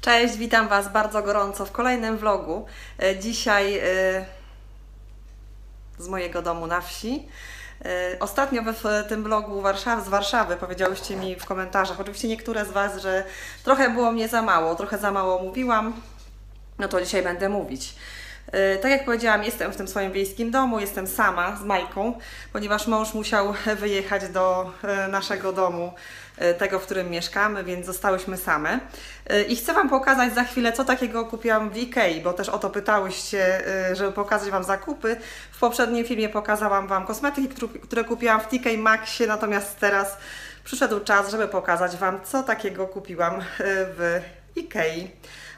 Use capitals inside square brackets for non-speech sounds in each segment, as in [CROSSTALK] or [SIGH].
Cześć, witam Was bardzo gorąco w kolejnym vlogu. E, Dzisiaj e, z mojego domu na wsi. E, Ostatnio w tym Warszawy, z Warszawy powiedziałyście mi w komentarzach, oczywiście niektóre z Was, że trochę było mnie za mało, trochę za mało mówiłam. No to dzisiaj będę mówić. E, Tak jak powiedziałam, jestem w tym swoim wiejskim domu, jestem sama z Majką, ponieważ mąż musiał [LAUGHS] wyjechać do e, naszego domu, e, tego, w którym mieszkamy, więc zostałyśmy same. I chcę Wam pokazać za chwilę, co takiego kupiłam w Ikei, bo też o to pytałyście, żeby pokazać Wam zakupy. W poprzednim filmie pokazałam Wam kosmetyki, któr- które kupiłam w TK Maxie, natomiast teraz przyszedł czas, żeby pokazać Wam, co takiego kupiłam w Ikei.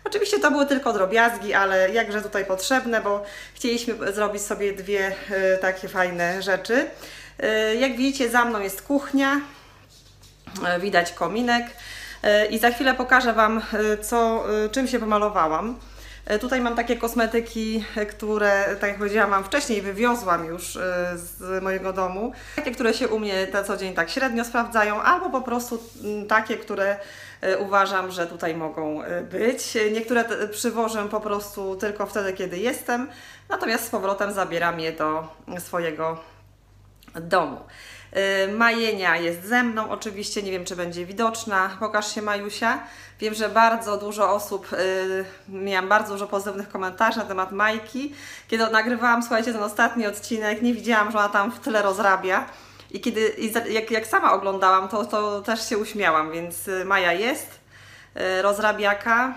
Oczywiście to były tylko drobiazgi, ale jakże tutaj potrzebne, bo chcieliśmy zrobić sobie dwie e, takie fajne rzeczy. E, jak widzicie, za mną jest kuchnia, e, widać kominek i za chwilę pokażę Wam, co, czym się pomalowałam. E, Tutaj mam takie kosmetyki, e, które, tak jak powiedziałam wcześniej, wywiozłam już e, z mojego domu. Takie, które się u mnie na co dzień tak średnio sprawdzają, albo po prostu mm, takie, które uważam, że tutaj mogą być. Niektóre przywożę po prostu tylko wtedy, kiedy jestem, natomiast z powrotem zabieram je do swojego domu. Y, Majenia jest ze mną, oczywiście, nie wiem czy będzie widoczna. Pokaż się Majusia. Wiem, że bardzo dużo osób, y, miałam bardzo dużo pozytywnych komentarzy na temat Majki. Kiedy nagrywałam, słuchajcie, ten ostatni odcinek, nie widziałam, że ona tam w tyle rozrabia. I kiedy, i jak, jak sama oglądałam, to, to też się uśmiałam, więc y, Maja jest. Rozrabiaka,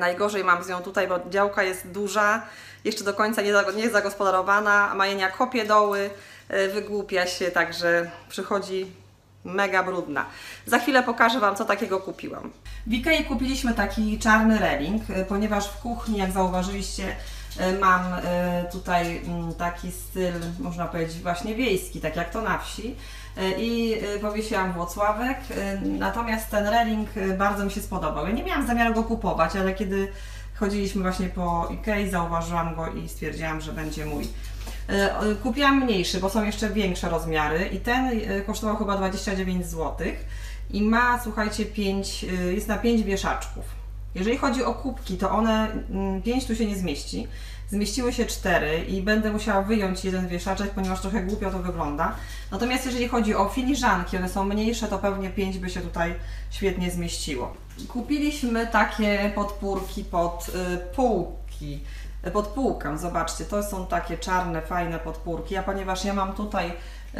Najgorzej mam z nią tutaj, bo działka jest duża, jeszcze do końca nie, jest zagospodarowana, Majenia kopie doły, wygłupia się, także przychodzi mega brudna. Za chwilę pokażę Wam, co takiego kupiłam. W Ikei kupiliśmy taki czarny reling, y, ponieważ w kuchni, jak zauważyliście, y, mam tutaj mm, taki styl, można powiedzieć, właśnie wiejski, tak jak to na wsi. Y, I y, powiesiłam Włocławek, y, natomiast ten reling bardzo mi się spodobał. Ja nie miałam zamiaru go kupować, ale kiedy chodziliśmy właśnie po Ikei, zauważyłam go i stwierdziłam, że będzie mój. Kupiłam mniejszy, bo są jeszcze większe rozmiary i ten kosztował chyba 29 zł i ma, słuchajcie, 5, y, jest na 5 wieszaczków. Jeżeli chodzi o kubki, to one 5 tu się nie zmieści. Zmieściły się 4 i będę musiała wyjąć jeden wieszaczek, ponieważ trochę głupio to wygląda. Natomiast jeżeli chodzi o filiżanki, one są mniejsze, to pewnie 5 by się tutaj świetnie zmieściło. Kupiliśmy takie podpórki pod y, półki, y, pod półkę. Zobaczcie, to są takie czarne, fajne podpórki. A ponieważ ja mam tutaj, y,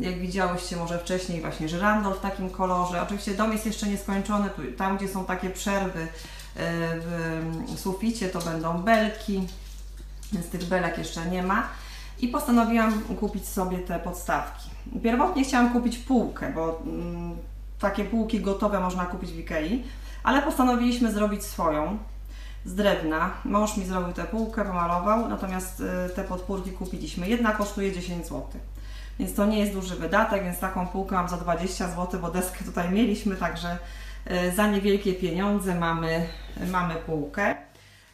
jak widziałyście może wcześniej, właśnie żyrandol w takim kolorze. Oczywiście dom jest jeszcze nieskończony. Tam, gdzie są takie przerwy y, w suficie, to będą belki więc tych belek jeszcze nie ma. I postanowiłam kupić sobie te podstawki. Pierwotnie chciałam kupić półkę, bo mm, takie półki gotowe można kupić w Ikei, ale postanowiliśmy zrobić swoją z drewna. Mąż mi zrobił tę półkę, pomalował, natomiast y, te podpórki kupiliśmy. Jedna kosztuje 10 zł. Więc to nie jest duży wydatek, więc taką półkę mam za 20 zł, bo deskę tutaj mieliśmy, także y, za niewielkie pieniądze mamy, mamy półkę.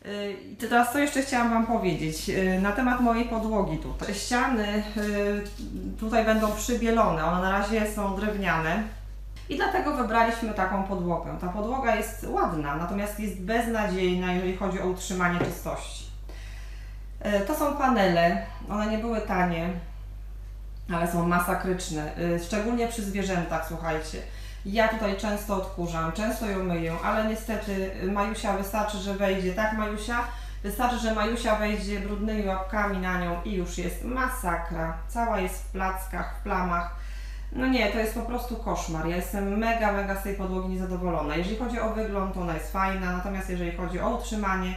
Y, I teraz co jeszcze chciałam Wam powiedzieć y, na temat mojej podłogi tutaj. Ściany y, tutaj będą przybielone, one na razie są drewniane i dlatego wybraliśmy taką podłogę. Ta podłoga jest ładna, natomiast jest beznadziejna, jeżeli chodzi o utrzymanie czystości. To są panele, one nie były tanie, ale są masakryczne, szczególnie przy zwierzętach, słuchajcie. Ja tutaj często odkurzam, często ją myję, ale niestety Majusia wystarczy, że wejdzie, tak Majusia? Wystarczy, że Majusia wejdzie brudnymi łapkami na nią i już jest masakra. Cała jest w plackach, w plamach. No nie, to jest po prostu koszmar. Ja jestem mega, mega z tej podłogi niezadowolona. Jeżeli chodzi o wygląd, to ona jest fajna, natomiast jeżeli chodzi o utrzymanie,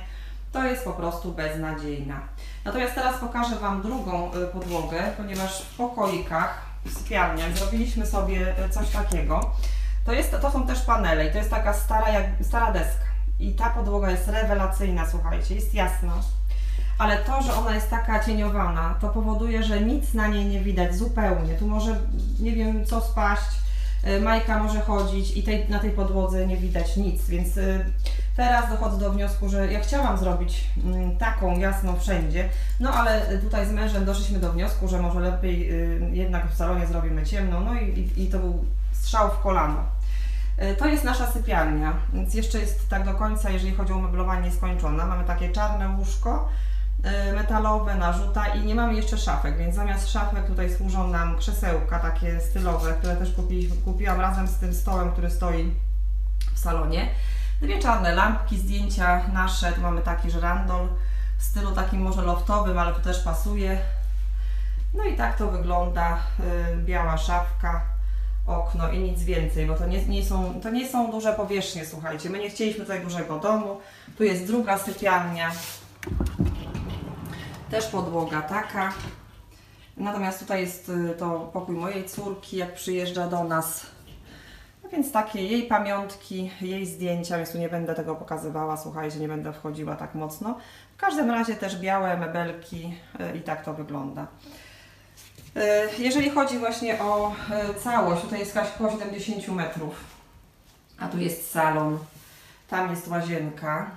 to jest po prostu beznadziejna. Natomiast teraz pokażę Wam drugą y, podłogę, ponieważ w pokoikach, w sypialniach zrobiliśmy sobie y, coś takiego. To, jest, to są też panele i to jest taka stara, jak, stara deska. I ta podłoga jest rewelacyjna, słuchajcie, jest jasna. Ale to, że ona jest taka cieniowana, to powoduje, że nic na niej nie widać zupełnie. Tu może, nie wiem, co spaść, y, Majka może chodzić i tej, na tej podłodze nie widać nic, więc y, teraz dochodzę do wniosku, że ja chciałam zrobić mm, taką jasną wszędzie, no ale tutaj z mężem doszliśmy do wniosku, że może lepiej y, jednak w salonie zrobimy ciemną, no i, i, i to był strzał w kolano. E, To jest nasza sypialnia, więc jeszcze jest tak do końca, jeżeli chodzi o umeblowanie, skończona. Mamy takie czarne łóżko e, metalowe, narzuta i nie mamy jeszcze szafek, więc zamiast szafek tutaj służą nam krzesełka takie stylowe, które też kupi, kupiłam razem z tym stołem, który stoi w salonie. Dwie czarne lampki, zdjęcia nasze, tu mamy taki żerandol w stylu takim może loftowym, ale tu też pasuje. No i tak to wygląda, y, biała szafka, okno i nic więcej, bo to nie, nie, są, to nie są duże powierzchnie, słuchajcie. My nie chcieliśmy tutaj dużego domu. Tu jest druga sypialnia, też podłoga taka. Natomiast tutaj jest y, to pokój mojej córki, jak przyjeżdża do nas. No więc takie jej pamiątki, jej zdjęcia, więc tu nie będę tego pokazywała, słuchajcie, nie będę wchodziła tak mocno. W każdym razie też białe mebelki y, i tak to wygląda. Y, Jeżeli chodzi właśnie o y, całość, tutaj jest jakaś około 70 metrów, a tu jest salon, tam jest łazienka.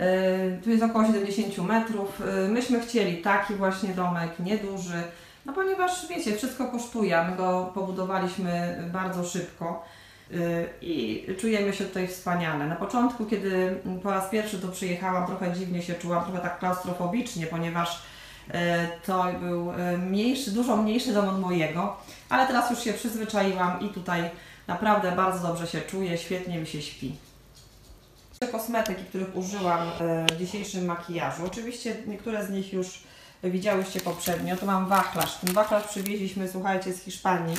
Y, Tu jest około 70 metrów. Myśmy chcieli taki właśnie domek, nieduży, no ponieważ wiecie, wszystko kosztuje, my go pobudowaliśmy bardzo szybko i czujemy się tutaj wspaniale. Na początku, kiedy po raz pierwszy tu przyjechałam, trochę dziwnie się czułam, trochę tak klaustrofobicznie, ponieważ e, to był e, mniejszy, dużo mniejszy dom od mojego, ale teraz już się przyzwyczaiłam i tutaj naprawdę bardzo dobrze się czuję, świetnie mi się śpi. Jeszcze Kosmetyki, których użyłam e, w dzisiejszym makijażu. Oczywiście niektóre z nich już widziałyście poprzednio. Tu mam wachlarz. Ten wachlarz przywieźliśmy, słuchajcie, z Hiszpanii.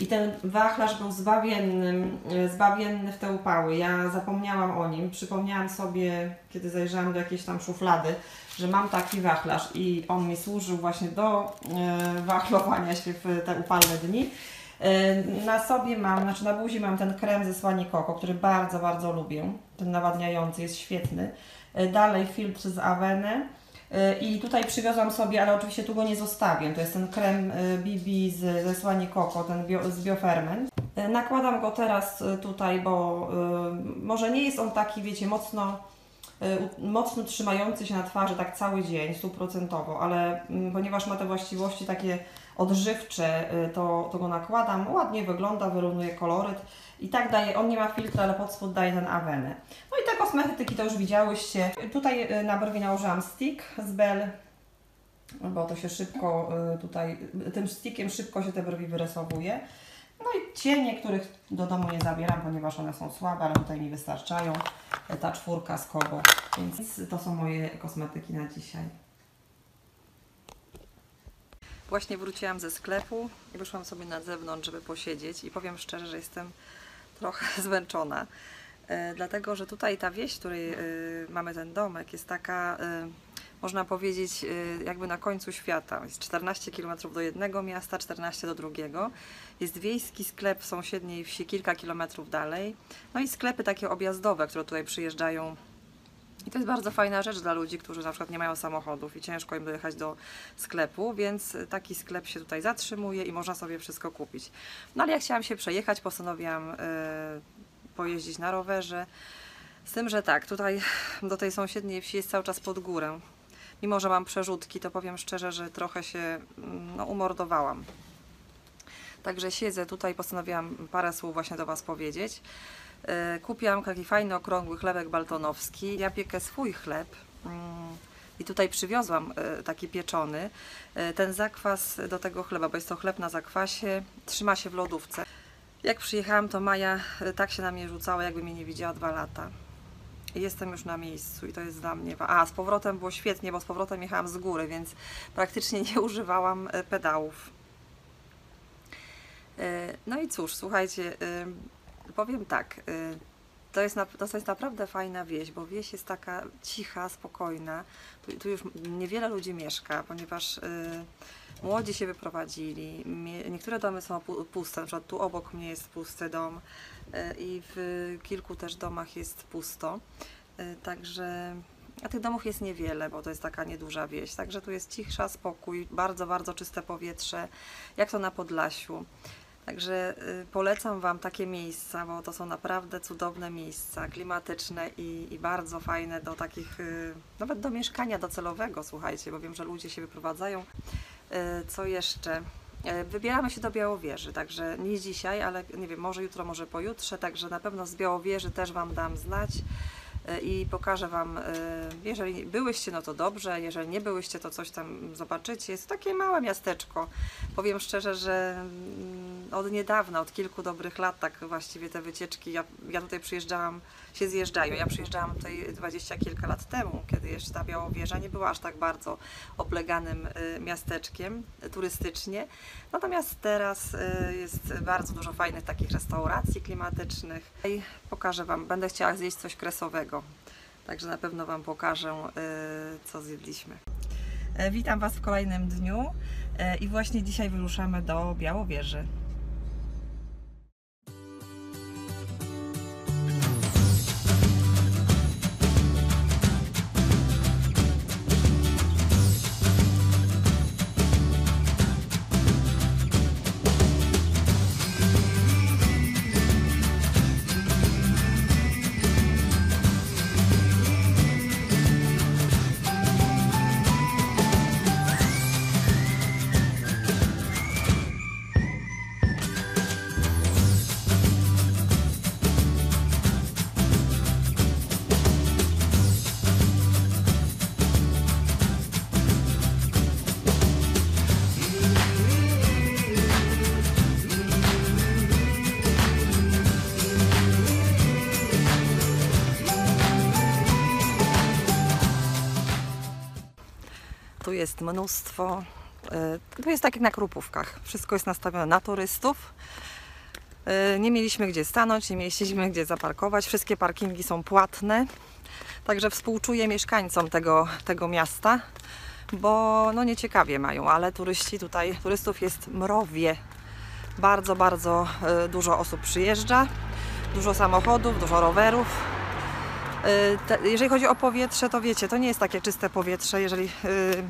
I ten wachlarz był zbawienny, e, zbawienny w te upały. Ja zapomniałam o nim. Przypomniałam sobie, kiedy zajrzałam do jakiejś tam szuflady, że mam taki wachlarz i on mi służył właśnie do e, wachlowania się w te upalne dni. E, Na sobie mam, znaczy na buzi mam ten krem ze Słani Coco, który bardzo, bardzo lubię. Ten nawadniający jest świetny. E, Dalej filtr z Aveny. I tutaj przywiozłam sobie, ale oczywiście tu go nie zostawię. To jest ten krem BB z, ze Słani Coco, ten bio, z Bioferment. Nakładam go teraz tutaj, bo e, może nie jest on taki, wiecie, mocno mocno trzymający się na twarzy tak cały dzień, stuprocentowo, ale mm, ponieważ ma te właściwości takie odżywcze, y, to, to go nakładam, ładnie wygląda, wyrównuje koloryt i tak daje, on nie ma filtra, ale pod spód daje ten awenę. No i te kosmetyki to już widziałyście. Tutaj y, na brwi nałożyłam stick z Bell, bo to się szybko y, tutaj, y, tym stickiem szybko się te brwi wyrysowuje. No i cienie, których do domu nie zabieram, ponieważ one są słabe, ale tutaj mi wystarczają. Y, Ta czwórka z Kobo, więc to są moje kosmetyki na dzisiaj. Właśnie wróciłam ze sklepu i wyszłam sobie na zewnątrz, żeby posiedzieć i powiem szczerze, że jestem trochę [LAUGHS] zmęczona. E, dlatego, że tutaj ta wieś, w której e, mamy ten domek, jest taka, e, można powiedzieć, e, jakby na końcu świata. Jest 14 km do jednego miasta, 14 do drugiego. Jest wiejski sklep w sąsiedniej wsi, kilka kilometrów dalej. No i sklepy takie objazdowe, które tutaj przyjeżdżają i to jest bardzo fajna rzecz dla ludzi, którzy na przykład nie mają samochodów i ciężko im dojechać do sklepu, więc taki sklep się tutaj zatrzymuje i można sobie wszystko kupić. No ale ja chciałam się przejechać, postanowiłam e, pojeździć na rowerze. Z tym, że tak, tutaj do tej sąsiedniej wsi jest cały czas pod górę. Mimo, że mam przerzutki, to powiem szczerze, że trochę się mm, no, umordowałam. Także siedzę tutaj, postanowiłam parę słów właśnie do Was powiedzieć. E, Kupiłam taki fajny, okrągły chlebek baltonowski. Ja piekę swój chleb mm, i tutaj przywiozłam e, taki pieczony. E, Ten zakwas do tego chleba, bo jest to chleb na zakwasie, trzyma się w lodówce. Jak przyjechałam, to Maja tak się na mnie rzucała, jakby mnie nie widziała dwa lata. Jestem już na miejscu i to jest dla mnie. A, z powrotem było świetnie, bo z powrotem jechałam z góry, więc praktycznie [LAUGHS] nie używałam e, pedałów. E, No i cóż, słuchajcie, y, powiem tak. To jest, to jest naprawdę fajna wieś, bo wieś jest taka cicha, spokojna. Tu, tu już niewiele ludzi mieszka, ponieważ y, młodzi się wyprowadzili. Niektóre domy są pu- puste, na przykład tu obok mnie jest pusty dom y, i w kilku też domach jest pusto. Y, Także a tych domów jest niewiele, bo to jest taka nieduża wieś. Także tu jest cisza, spokój, bardzo, bardzo czyste powietrze, jak to na Podlasiu. Także y, polecam Wam takie miejsca, bo to są naprawdę cudowne miejsca, klimatyczne i, i bardzo fajne do takich, y, nawet do mieszkania docelowego, słuchajcie, bo wiem, że ludzie się wyprowadzają. Y, Co jeszcze? Wybieramy się do Białowieży, także nie dzisiaj, ale nie wiem, może jutro, może pojutrze, także na pewno z Białowieży też Wam dam znać i pokażę Wam, e, jeżeli byłyście, no to dobrze, jeżeli nie byłyście, to coś tam zobaczycie. Jest takie małe miasteczko. Powiem szczerze, że mm, od niedawna, od kilku dobrych lat, tak właściwie te wycieczki, ja, ja tutaj przyjeżdżałam, się zjeżdżają. Ja przyjeżdżałam tutaj dwadzieścia kilka lat temu, kiedy jeszcze ta Białowieża nie była aż tak bardzo obleganym y, miasteczkiem turystycznie. Natomiast teraz jest bardzo dużo fajnych takich restauracji klimatycznych. I pokażę Wam, będę chciała zjeść coś kresowego. Także na pewno Wam pokażę, y, co zjedliśmy. E, Witam Was w kolejnym dniu e, i właśnie dzisiaj wyruszamy do Białowieży. Jest mnóstwo. y, Tu jest tak jak na Krupówkach. Wszystko jest nastawione na turystów. Y, Nie mieliśmy gdzie stanąć, nie mieliśmy gdzie zaparkować. Wszystkie parkingi są płatne. Także współczuję mieszkańcom tego, tego miasta, bo no nieciekawie mają, ale turyści tutaj, turystów jest mrowie. Bardzo, bardzo y, dużo osób przyjeżdża, dużo samochodów, dużo rowerów. Y, Jeżeli chodzi o powietrze, to wiecie, to nie jest takie czyste powietrze, jeżeli y,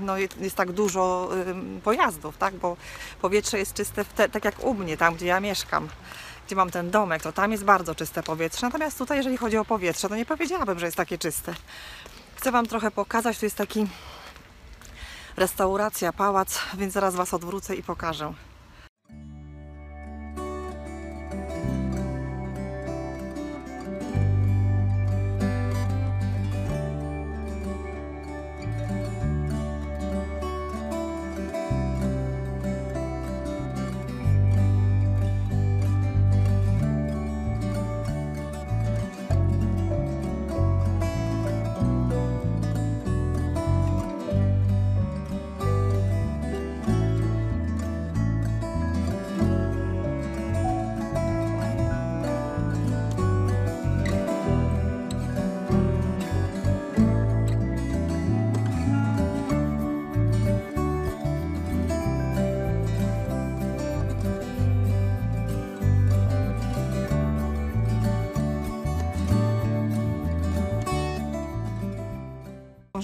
no, jest tak dużo y, pojazdów, tak? bo powietrze jest czyste te, tak jak u mnie, tam gdzie ja mieszkam, gdzie mam ten domek, to tam jest bardzo czyste powietrze. Natomiast tutaj, jeżeli chodzi o powietrze, to nie powiedziałabym, że jest takie czyste. Chcę Wam trochę pokazać, tu jest taki restauracja, pałac, więc zaraz Was odwrócę i pokażę.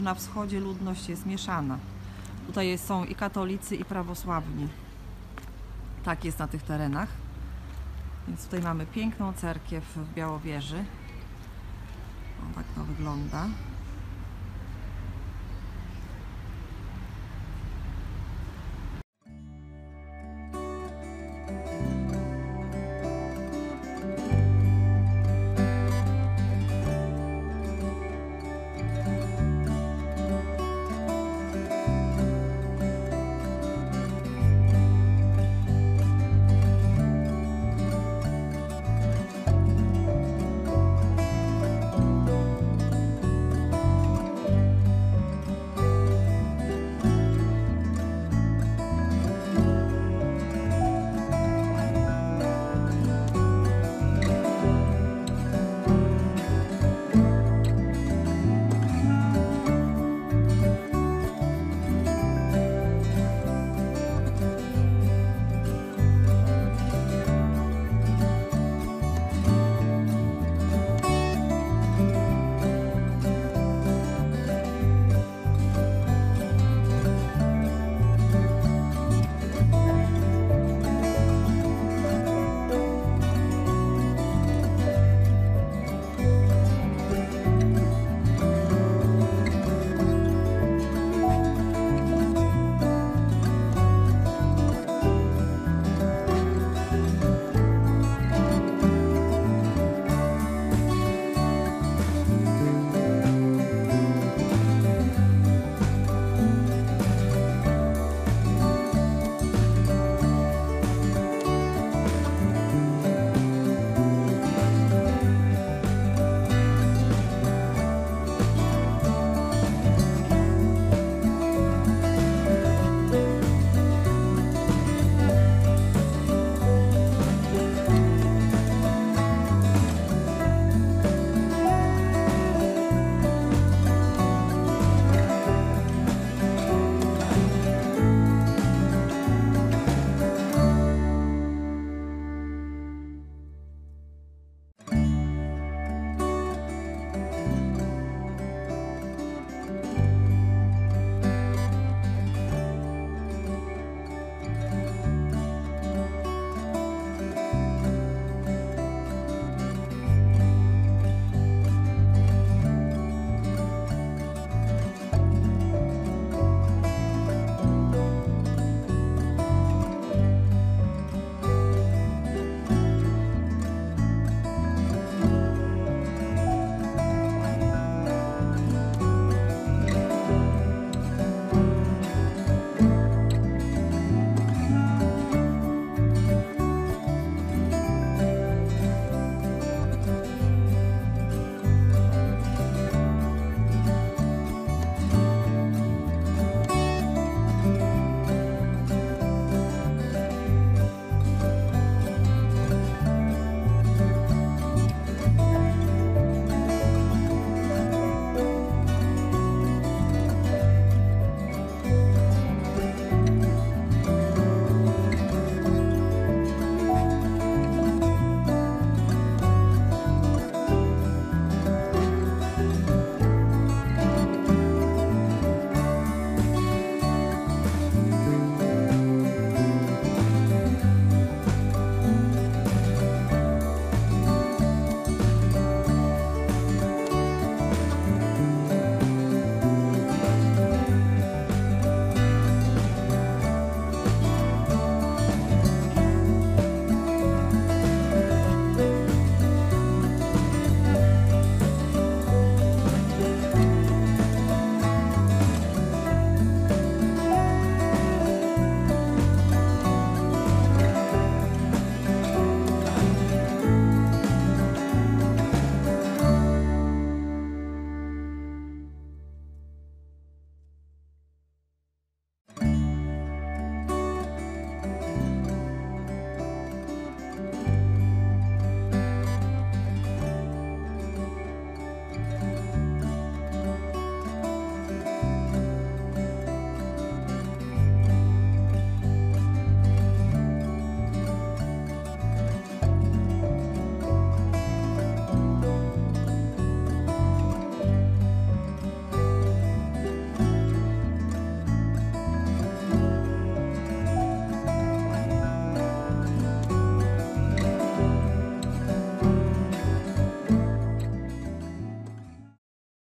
Na wschodzie ludność jest mieszana. Tutaj są i katolicy, i prawosławni. Tak jest na tych terenach. Więc tutaj mamy piękną cerkiew w Białowieży. O, tak to wygląda.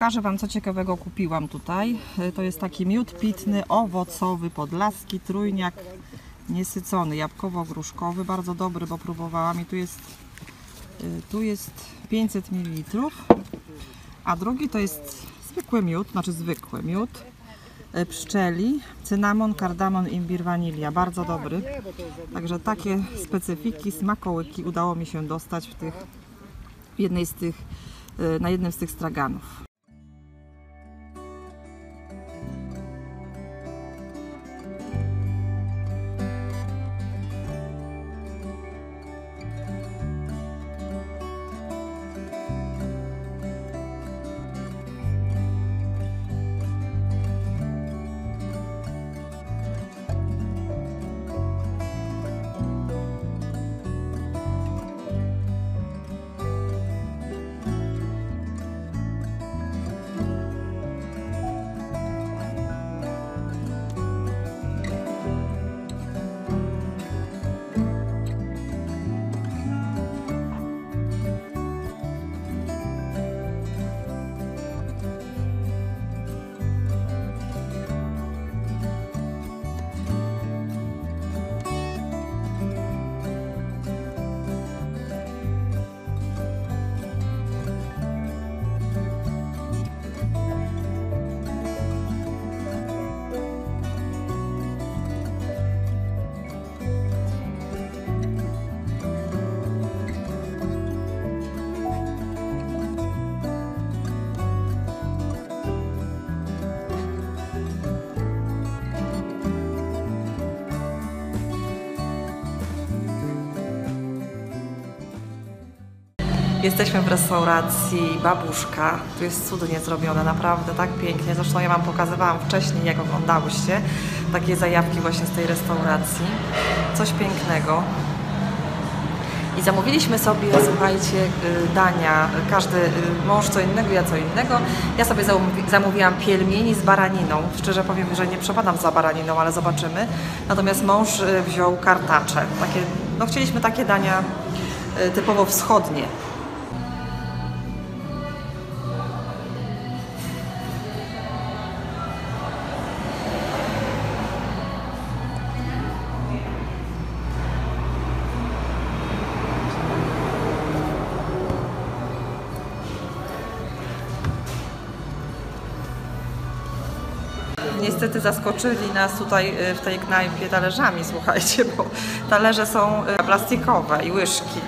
Pokażę Wam, co ciekawego kupiłam tutaj. Y, To jest taki miód pitny, owocowy, podlaski, trójniak, niesycony, jabłkowo-gruszkowy. Bardzo dobry, bo próbowałam i tu jest, y, tu jest 500 ml. A drugi to jest zwykły miód, znaczy zwykły miód y, pszczeli, cynamon, kardamon, imbir, wanilia. Bardzo dobry. Także takie specyfiki, smakołyki udało mi się dostać w tych, w jednej z tych, na jednym z tych straganów. Jesteśmy w restauracji Babuszka. Tu jest cudnie zrobione, naprawdę tak pięknie. Zresztą ja Wam pokazywałam wcześniej, jak oglądałyście takie zajawki właśnie z tej restauracji. Coś pięknego. I zamówiliśmy sobie, słuchajcie, y, dania. Każdy y, mąż co innego, ja co innego. Ja sobie zamówi- zamówiłam pielmieni z baraniną. Szczerze powiem, że nie przepadam za baraniną, ale zobaczymy. Natomiast mąż y, wziął kartacze. Takie, no chcieliśmy takie dania typowo wschodnie. Niestety zaskoczyli nas tutaj y, w tej knajpie talerzami, słuchajcie, bo talerze są y, plastikowe i łyżki.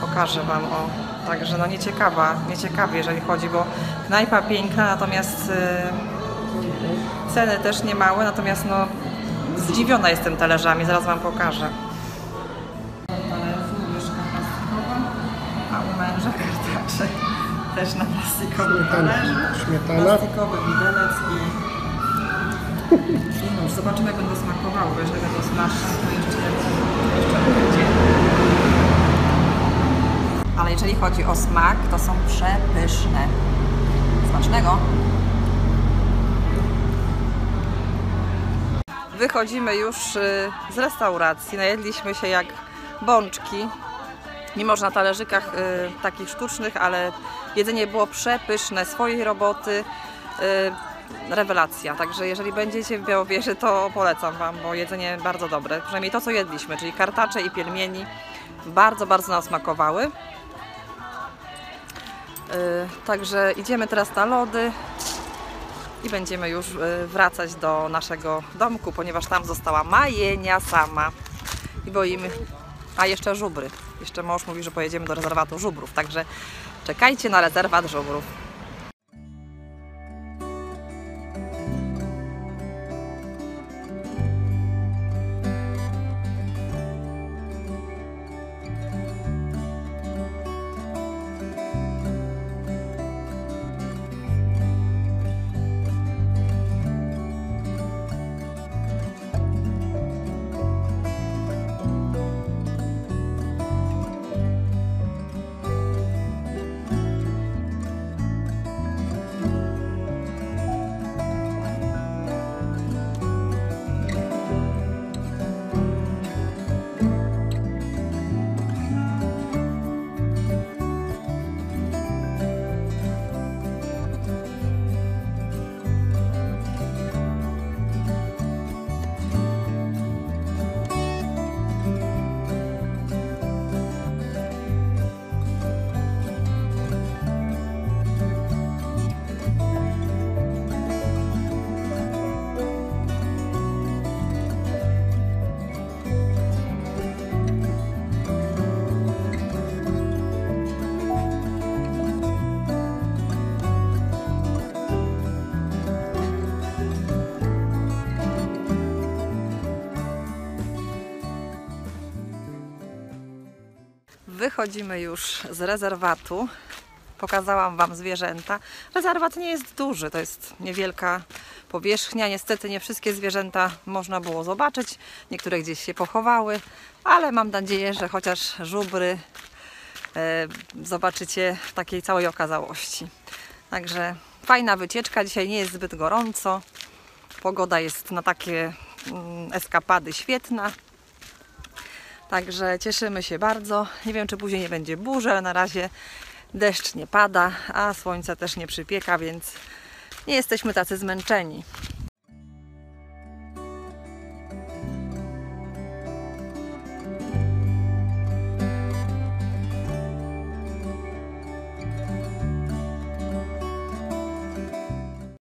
Pokażę Wam, o. Także no nieciekawa, nieciekawie jeżeli chodzi, bo knajpa piękna, natomiast y, ceny też nie małe, natomiast no zdziwiona jestem talerzami, zaraz Wam pokażę. Talerzu, łyżka plastikowa, a u męża kartaczek też na plastikowym talerzu. Śmietana. Plastikowy widelec i i nóż. Zobaczymy jak będą smakowały, bo jeżeli będą smaczne, to jeszcze, jeszcze będzie. Ale jeżeli chodzi o smak, to są przepyszne. Smacznego! Wychodzimy już y, z restauracji, najedliśmy się jak bączki. Mimo, że na talerzykach y, takich sztucznych, ale jedzenie było przepyszne, swojej roboty. Y, rewelacja. Także jeżeli będziecie w Białowieży, to polecam Wam, bo jedzenie bardzo dobre. Przynajmniej to, co jedliśmy, czyli kartacze i pielmieni, bardzo, bardzo nam smakowały. Yy, Także idziemy teraz na lody i będziemy już yy, wracać do naszego domku, ponieważ tam została Majenia sama i boimy. A jeszcze żubry. Jeszcze mąż mówi, że pojedziemy do rezerwatu żubrów, także czekajcie na rezerwat żubrów. Wychodzimy już z rezerwatu. Pokazałam Wam zwierzęta. Rezerwat nie jest duży, to jest niewielka powierzchnia. Niestety nie wszystkie zwierzęta można było zobaczyć. Niektóre gdzieś się pochowały, ale mam nadzieję, że chociaż żubry e, zobaczycie w takiej całej okazałości. Także fajna wycieczka. Dzisiaj nie jest zbyt gorąco. Pogoda jest na takie mm, eskapady świetna. Także cieszymy się bardzo. Nie wiem, czy później nie będzie burzy, ale na razie deszcz nie pada, a słońce też nie przypieka, więc nie jesteśmy tacy zmęczeni.